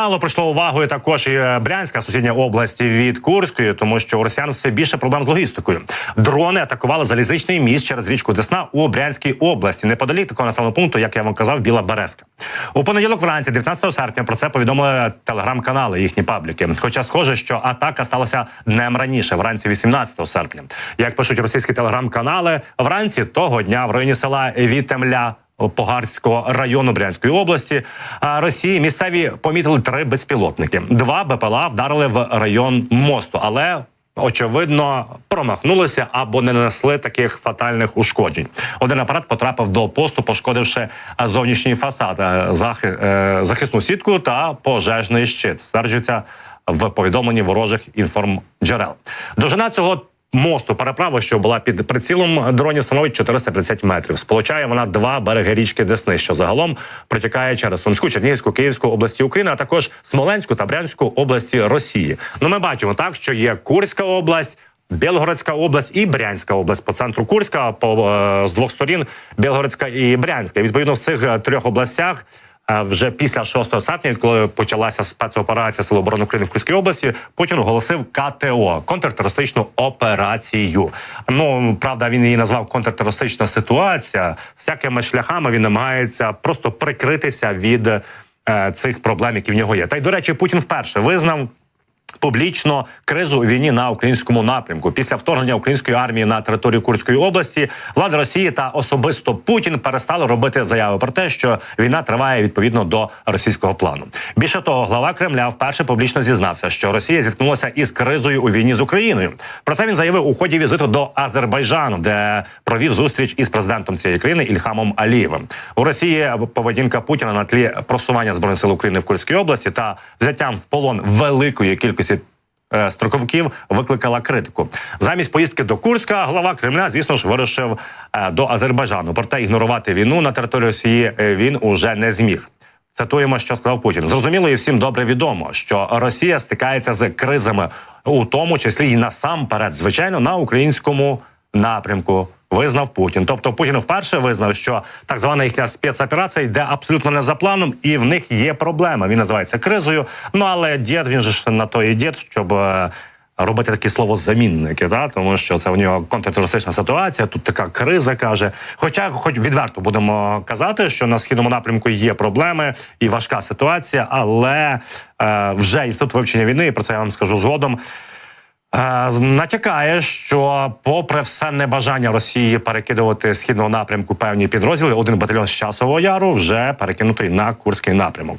Мало пройшло увагою також і е, Брянська сусідня область від Курської, тому що у росіян все більше проблем з логістикою. Дрони атакували залізничний міст через річку Десна у Брянській області, неподалік такого населеного пункту, як я вам казав, Біла Березка. У понеділок вранці, 19 серпня, про це повідомили телеграм-канали їхні пабліки. Хоча схоже, що атака сталася днем раніше, вранці 18 серпня. Як пишуть російські телеграм-канали, вранці того дня в районі села Вітемля. Погарського району Брянської області Росії місцеві помітили три безпілотники. Два БПЛА вдарили в район мосту, але очевидно промахнулися або не нанесли таких фатальних ушкоджень. Один апарат потрапив до посту, пошкодивши зовнішній фасад, е, е, захисну сітку та пожежний щит. Стверджується в повідомленні ворожих інформджерел. Довжина цього мосту переправи, що була під прицілом дронів, становить 450 метрів. Сполучає вона два береги річки Десни, що загалом протікає через Сумську, Чернігівську, Київську області України, а також Смоленську та Брянську області Росії. Ну, ми бачимо так, що є Курська область. Білгородська область і Брянська область по центру Курська, по е, з двох сторін Білгородська і Брянська. Відповідно, в цих е, трьох областях вже після 6 серпня, коли почалася спецоперація Сил оборони України в Курській області, Путін оголосив КТО контртерористичну операцію. Ну правда, він її назвав контртерористична ситуація. Всякими шляхами він намагається просто прикритися від е, цих проблем, які в нього є. Та й до речі, Путін вперше визнав. Публічно кризу у війні на українському напрямку після вторгнення української армії на територію Курської області влада Росії та особисто Путін перестали робити заяви про те, що війна триває відповідно до російського плану. Більше того, глава Кремля вперше публічно зізнався, що Росія зіткнулася із кризою у війні з Україною. Про це він заявив у ході візиту до Азербайджану, де провів зустріч із президентом цієї країни Ільхамом Алієвим. У Росії поведінка Путіна на тлі просування збройних сил України в Курській області та взяттям в полон великої кількості е, строковиків викликала критику. Замість поїздки до Курська глава Кремля, звісно ж, вирушив е, до Азербайджану. Проте ігнорувати війну на території Росії е, він уже не зміг. Цитуємо, що сказав Путін. Зрозуміло, і всім добре відомо, що Росія стикається з кризами, у тому числі і насамперед, звичайно, на українському напрямку. Визнав Путін. Тобто Путін вперше визнав, що так звана їхня спецоперація йде абсолютно не за планом, і в них є проблема. Він називається кризою. Ну але дід він же ж на то і дід, щоб. е, Робити такі словозамінники, та тому що це у нього контртерористична ситуація. Тут така криза каже. Хоча, хоч відверто будемо казати, що на східному напрямку є проблеми і важка ситуація, але е, вже інститут вивчення війни, і про це я вам скажу згодом. Е, натякає, що, попри все небажання Росії перекидувати східного напрямку певні підрозділи, один батальйон з часового яру вже перекинутий на Курський напрямок.